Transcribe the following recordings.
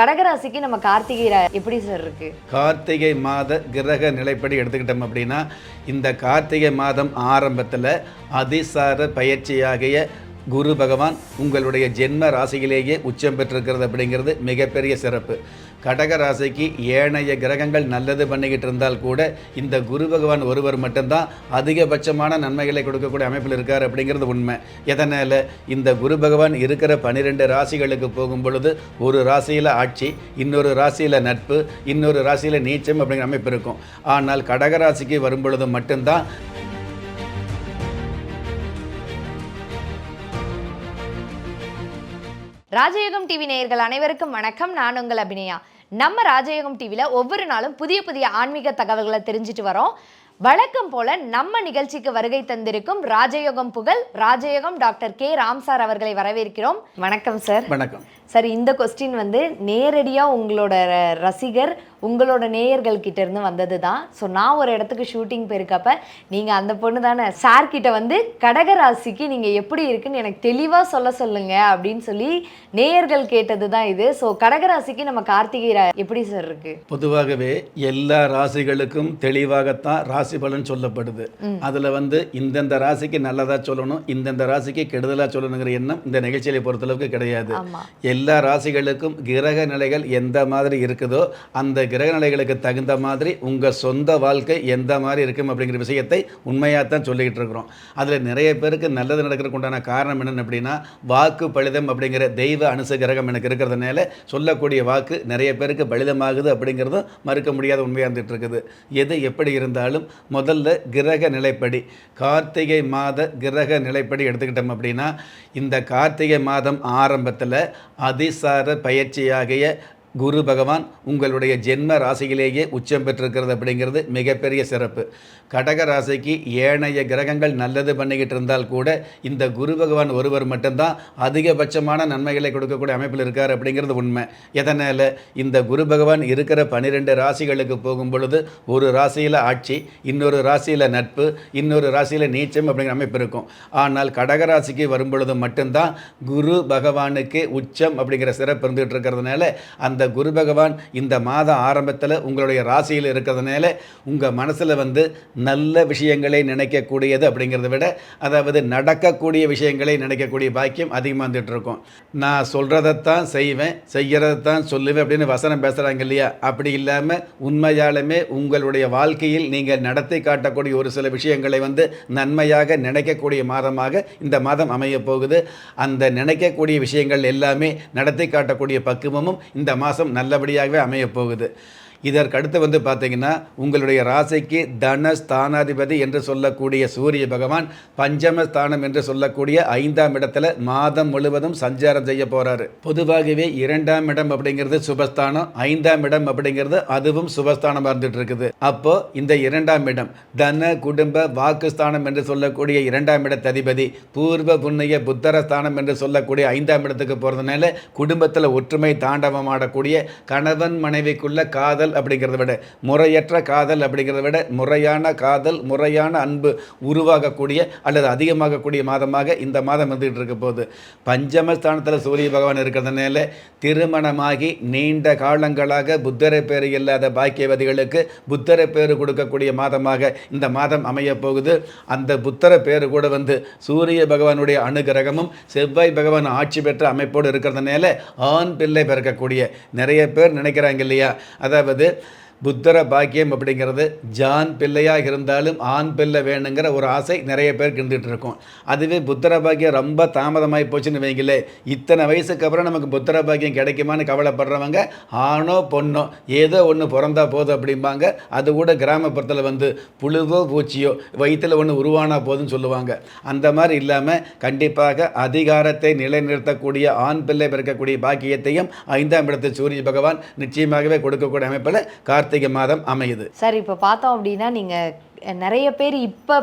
கடகராசிக்கு நம்ம கார்த்திகை எப்படி சார் இருக்கு? கார்த்திகை மாத கிரக நிலைப்படி எடுத்துக்கிட்டோம் அப்படின்னா இந்த கார்த்திகை மாதம் ஆரம்பத்தில் அதிசார பயிற்சியாகிய குரு பகவான் உங்களுடைய ஜென்ம ராசியிலேயே உச்சம் பெற்றிருக்கிறது அப்படிங்கிறது மிகப்பெரிய சிறப்பு. கடக ராசிக்கு ஏனைய கிரகங்கள் நல்லது பண்ணிக்கிட்டு இருந்தால் கூட இந்த குரு பகவான் ஒருவர் மட்டும்தான் அதிகபட்சமான நன்மைகளை கொடுக்கக்கூடிய அமைப்பில் இருக்கார் அப்படிங்கிறது உண்மை. எதனால்? இந்த குரு பகவான் இருக்கிற பன்னிரெண்டு ராசிகளுக்கு போகும் பொழுது ஒரு ராசியில் ஆட்சி இன்னொரு ராசியில் நட்பு இன்னொரு ராசியில் நீச்சம் அப்படிங்கிற அமைப்பு இருக்கும். ஆனால் கடக ராசிக்கு வரும் பொழுது மட்டும்தான் ராஜயோகம் டிவி நேயர்கள் அனைவருக்கும் வணக்கம். நான் உங்கள் அபிநயா. நம்ம ராஜயோகம் டிவியில் ஒவ்வொரு நாளும் புதிய புதிய ஆன்மீக தகவல்களை தெரிஞ்சுட்டு வரோம். வழக்கம் போல நம்ம நிகழ்ச்சிக்கு வருகை தந்திருக்கும் ராஜயோகம் புகழ் ராஜயோகம் டாக்டர் கே ராம் சார் அவர்களை வரவேற்கிறோம். வணக்கம் சார். வணக்கம். சார் இந்த கொஸ்டின் வந்து நேரடியாக உங்களோட ரசிகர் உங்களோட நேயர்கள் கிட்ட இருந்து வந்தது தான் ஸோ நான் ஒரு இடத்துக்கு ஷூட்டிங் போயிருக்கப்ப நீங்கள் அந்த பொண்ணு தானே சார் கிட்ட வந்து கடகராசிக்கு நீங்கள் எப்படி இருக்குன்னு எனக்கு தெளிவாக சொல்ல சொல்லுங்க அப்படின்னு சொல்லி நேயர்கள் கேட்டது தான் இது ஸோ கடகராசிக்கு நம்ம கார்த்திகை எப்படி சார் இருக்கு? பொதுவாகவே எல்லா ராசிகளுக்கும் தெளிவாகத்தான் ராசி பலன் சொல்லப்படுது. அதில் வந்து இந்தந்த ராசிக்கு நல்லதாக சொல்லணும் இந்தந்த ராசிக்கு கெடுதலாக சொல்லணுங்கிற எண்ணம் இந்த நிகழ்ச்சியை பொறுத்தளவுக்கு கிடையாது. எல்லா ராசிகளுக்கும் கிரக நிலைகள் எந்த மாதிரி இருக்குதோ அந்த கிரக நிலைகளுக்கு தகுந்த மாதிரி உங்கள் சொந்த வாழ்க்கை எந்த மாதிரி இருக்கும் அப்படிங்கிற விஷயத்தை உண்மையாக தான் சொல்லிக்கிட்டு இருக்கிறோம். அதில் நிறைய பேருக்கு நல்லது நடக்கிறதுக்கு உண்டான காரணம் என்னென்னு அப்படின்னா வாக்கு பலிதம் அப்படிங்கிற தெய்வ அனுசு கிரகம் எனக்கு இருக்கிறதுனால சொல்லக்கூடிய வாக்கு நிறைய பேருக்கு பலிதமாகுது அப்படிங்கிறதும் மறுக்க முடியாத உண்மையாக இருந்துகிட்டு இருக்குது. எது எப்படி இருந்தாலும் முதல்ல கிரக நிலைப்படி கார்த்திகை மாத கிரக நிலைப்படி எடுத்துக்கிட்டோம் அப்படின்னா இந்த கார்த்திகை மாதம் ஆரம்பத்தில் அதிசார பயிற்சியாகிய குரு பகவான் உங்களுடைய ஜென்ம ராசியிலேயே உச்சம் பெற்றிருக்கிறது அப்படிங்கிறது மிகப்பெரிய சிறப்பு. கடக ராசிக்கு ஏனைய கிரகங்கள் நல்லது பண்ணிக்கிட்டு இருந்தால் கூட இந்த குரு பகவான் ஒருவர் மட்டும்தான் அதிகபட்சமான நன்மைகளை கொடுக்கக்கூடிய அமைப்பில் இருக்கார் அப்படிங்கிறது உண்மை. எதனால்? இந்த குரு பகவான் இருக்கிற பன்னிரெண்டு ராசிகளுக்கு போகும் பொழுது ஒரு ராசியில் ஆட்சி இன்னொரு ராசியில் நட்பு இன்னொரு ராசியில் நீச்சம் அப்படிங்கிற அமைப்பு இருக்கும். ஆனால் கடக ராசிக்கு வரும் பொழுது மட்டும்தான் குரு பகவானுக்கு உச்சம் அப்படிங்கிற சிறப்பு இருந்துகிட்டு இருக்கிறதுனால அந்த குரு பகவான் இந்த மாத ஆரம்பத்தில் உங்களுடைய ராசியில் இருக்கிறதுனால உங்கள் மனசில் வந்து நல்ல விஷயங்களை நினைக்கக்கூடியது அப்படிங்கிறத விட அதாவது நடக்கக்கூடிய விஷயங்களை நினைக்கக்கூடிய பாக்கியம் அதிகமாக வந்துட்டு இருக்கும். நான் சொல்கிறதைத்தான் செய்வேன் செய்கிறதைத்தான் சொல்லுவேன் அப்படின்னு வசனம் பேசுகிறாங்க இல்லையா? அப்படி இல்லாமல் உண்மையாலுமே உங்களுடைய வாழ்க்கையில் நீங்கள் நடத்தி காட்டக்கூடிய ஒரு சில விஷயங்களை வந்து நன்மையாக நினைக்கக்கூடிய மாதமாக இந்த மாதம் அமைய போகுது. அந்த நினைக்கக்கூடிய விஷயங்கள் எல்லாமே நடத்தி காட்டக்கூடிய பக்குவமும் இந்த மாதம் மாதம் நல்லபடியாகவே அமையப்போகுது. இதற்கு இதற்கடுத்து வந்து பார்த்தீங்கன்னா உங்களுடைய ராசிக்கு தன ஸ்தானாதிபதி என்று சொல்லக்கூடிய சூரிய பகவான் பஞ்சம ஸ்தானம் என்று சொல்லக்கூடிய ஐந்தாம் இடத்துல மாதம் முழுவதும் சஞ்சாரம் செய்ய போகிறாரு பொதுவாகவே இரண்டாம் இடம் அப்படிங்கிறது சுபஸ்தானம் ஐந்தாம் இடம் அப்படிங்கிறது அதுவும் சுபஸ்தானமாக இருந்துட்டு இருக்குது அப்போ இந்த இரண்டாம் இடம் தன குடும்ப வாக்குஸ்தானம் என்று சொல்லக்கூடிய இரண்டாம் இடத்த அதிபதி பூர்வ புண்ணிய புத்தர ஸ்தானம் என்று சொல்லக்கூடிய ஐந்தாம் இடத்துக்கு போகிறதுனால குடும்பத்தில் ஒற்றுமை தாண்டவமாடக்கூடிய கணவன் மனைவிக்குள்ள காதல் அப்படிங்கிறத விட முறையற்ற காதல் அப்படிங்கிறத விட முறையான காதல் முறையான அன்பு உருவாகக்கூடிய அல்லது அதிகமாகக்கூடிய மாதமாக இந்த மாதம் இருந்துகிட்டு இருக்க போது பஞ்சமஸ்தானத்தில் சூரிய பகவான் இருக்கிறதுனால திருமணமாகி நீண்ட காலங்களாக புத்தரை பேர் இல்லாத பாக்கியவதிகளுக்கு புத்தரை பேர் கொடுக்கக்கூடிய மாதமாக இந்த மாதம் அமைய போகுது. அந்த புத்தர பேர் கூட வந்து சூரிய பகவானுடைய அனுகிரகமும் செவ்வாய் பகவான் ஆட்சி பெற்ற அமைப்போடு இருக்கிறதுனால ஆண் பிள்ளை பிறக்கக்கூடிய நிறைய பேர் நினைக்கிறாங்க இல்லையா? அதாவது இருக்கிறது புத்தர பாக்கியம் அப்படிங்கிறது ஜான் பிள்ளையாக இருந்தாலும் ஆண் பிள்ளை வேணுங்கிற ஒரு ஆசை நிறைய பேருக்கு இருந்துகிட்டு இருக்கும் அதுவே புத்தர பாக்கியம் ரொம்ப தாமதமாகி போச்சுன்னு வைங்களே இத்தனை வயசுக்கு அப்புறம் நமக்கு புத்தர பாக்கியம் கிடைக்குமான்னு கவலைப்படுறவங்க ஆணோ பொண்ணோ ஏதோ ஒன்று பிறந்தா போதும் அப்படிம்பாங்க. அது கூட கிராமப்புறத்தில் வந்து புழுவோ பூச்சியோ வயிற்றில் ஒன்று உருவானா போதும்னு சொல்லுவாங்க. அந்த மாதிரி இல்லாமல் கண்டிப்பாக அதிகாரத்தை நிலைநிறுத்தக்கூடிய ஆண் பிள்ளை பிறக்கக்கூடிய பாக்கியத்தையும் ஐந்தாம் இடத்து சூரிய பகவான் நிச்சயமாகவே கொடுக்கக்கூடிய அமைப்பில் கார்த்திகை மாதம் அமையுது. சார் இப்போ பார்த்தோம் அப்படின்னா நீங்கள் நிறைய பேர் இப்போ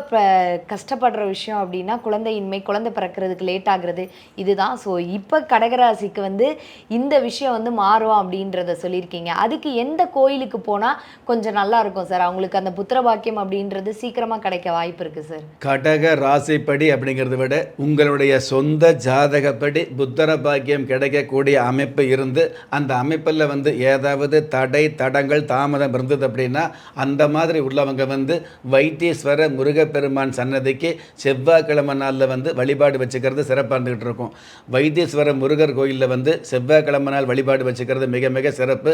கஷ்டப்படுற விஷயம் அப்படின்னா குழந்தையின்மை குழந்தை பிறக்கிறதுக்கு லேட் ஆகுறது இதுதான். ஸோ இப்போ கடகராசிக்கு வந்து இந்த விஷயம் வந்து மாறும் அப்படின்றத சொல்லியிருக்கீங்க. அதுக்கு எந்த கோயிலுக்கு போனால் கொஞ்சம் நல்லா இருக்கும் சார்? அவங்களுக்கு அந்த புத்திர பாக்கியம் அப்படின்றது சீக்கிரமாக கிடைக்க வாய்ப்பு இருக்குது சார். கடக ராசிப்படி அப்படிங்கிறத விட உங்களுடைய சொந்த ஜாதகப்படி புத்தர பாக்கியம் கிடைக்கக்கூடிய அமைப்பு இருந்து அந்த அமைப்பில் வந்து ஏதாவது தடை தடங்கள் தாமதம் இருந்தது அப்படின்னா அந்த மாதிரி உள்ளவங்க வந்து வைத்தீஸ்வர முருகப்பெருமான் சன்னதிக்கு செவ்வாய்க்கிழமை நாளில் வந்து வழிபாடு வச்சுக்கிறது சிறப்பாக இருந்துகிட்டு இருக்கும். வைத்தீஸ்வர முருகர் கோயிலில் வந்து செவ்வாய்க்கிழமை நாள் வழிபாடு வச்சுக்கிறது மிக மிக சிறப்பு.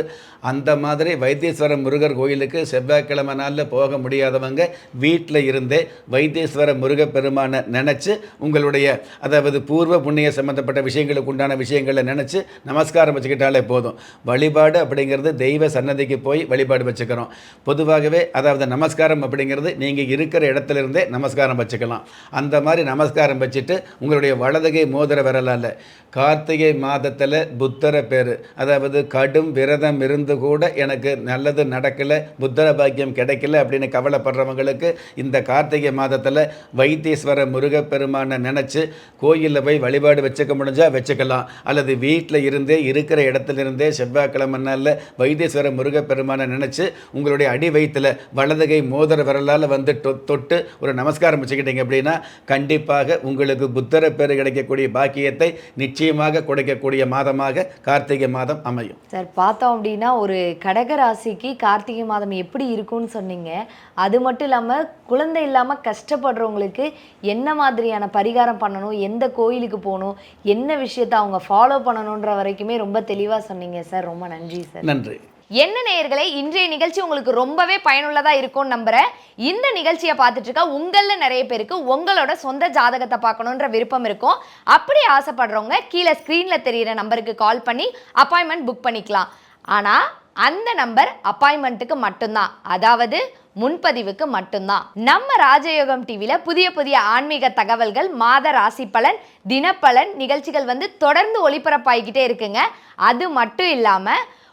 அந்த மாதிரி வைத்தீஸ்வர முருகர் கோயிலுக்கு செவ்வாய்க்கிழமை நாளில் போக முடியாதவங்க வீட்டில் இருந்தே வைத்தீஸ்வர முருகப்பெருமானை நினச்சி உங்களுடைய அதாவது பூர்வ புண்ணிய சம்பந்தப்பட்ட விஷயங்களுக்கு உண்டான விஷயங்களை நினச்சி நமஸ்காரம் வச்சுக்கிட்டாலே போதும். வழிபாடு அப்படிங்கிறது தெய்வ சன்னதிக்கு போய் வழிபாடு வச்சுக்கிறோம். பொதுவாகவே அதாவது நமஸ்காரம் அப்படிங்கிறது நீங்கள் இருக்கிற இடத்துல இருந்தே நமஸ்காரம் வச்சுக்கலாம். அந்த மாதிரி நமஸ்காரம் வச்சுட்டு உங்களுடைய வலதுகை மோதிர விரலால் கார்த்திகை மாதத்தில் புத்தர பேர். அதாவது கடும் விரதம் இருந்து கூட எனக்கு நல்லது நடக்கலை புத்தர பாக்கியம் கிடைக்கல அப்படின்னு கவலைப்படுறவங்களுக்கு இந்த கார்த்திகை மாதத்தில் வைத்தீஸ்வர முருகப்பெருமானை நினச்சி கோயிலில் போய் வழிபாடு வச்சுக்க முடிஞ்சால் வச்சுக்கலாம். அல்லது வீட்டில் இருந்தே இருக்கிற இடத்துல இருந்தே செவ்வாய்க்கிழமை நாளில் வைத்தீஸ்வர முருகப்பெருமானை நினச்சி உங்களுடைய அடி வயிற்றில் வலதுகை மோதிர விரலால் வந்து தொ- தொட்டு ஒரு நமஸ்காரம் வச்சுக்கிட்டீங்க அப்படின்னா கண்டிப்பாக உங்களுக்கு புத்தர பேர் கிடைக்கக்கூடிய பாக்கியத்தை நிச்சயமாக கொடுக்கக்கூடிய மாதமாக கார்த்திகை மாதம் அமையும். சார் பார்த்தோம் அப்படின்னா ஒரு கடக ராசிக்கு கார்த்திகை மாதம் எப்படி இருக்கும்னு சொன்னீங்க. அது மட்டும் இல்லாமல் குழந்தை இல்லாமல் கஷ்டப்படுறவங்களுக்கு என்ன மாதிரியான பரிகாரம் பண்ணணும் எந்த கோயிலுக்கு போகணும் என்ன விஷயத்தை அவங்க ஃபாலோ பண்ணணுன்ற வரைக்குமே ரொம்ப தெளிவாக சொன்னீங்க. சார் ரொம்ப நன்றி சார். நன்றி. என்ன நேயர்களே இன்றைய நிகழ்ச்சி உங்களுக்கு ரொம்பவே பயனுள்ளதாக இருக்கும்னு நம்புகிறேன் இந்த நிகழ்ச்சியை பார்த்துட்டு இருக்க உங்களில் நிறைய பேருக்கு உங்களோட சொந்த ஜாதகத்தை பார்க்கணுன்ற விருப்பம் இருக்கும். அப்படி ஆசைப்படுறவங்க கீழே ஸ்க்ரீனில் தெரிகிற நம்பருக்கு கால் பண்ணி அப்பாயின்மெண்ட் புக் பண்ணிக்கலாம். ஆனால் அந்த நம்பர் அப்பாயின்மெண்ட்டுக்கு மட்டும்தான். அதாவது முன்பதிவுக்கு மட்டும்தான். நம்ம ராஜயோகம் டிவியில் புதிய புதிய ஆன்மீக தகவல்கள் மாத ராசி பலன் தினப்பலன் நிகழ்ச்சிகள் வந்து தொடர்ந்து ஒளிபரப்பாகிக்கிட்டே இருக்குங்க. அது மட்டும் இல்லாமல்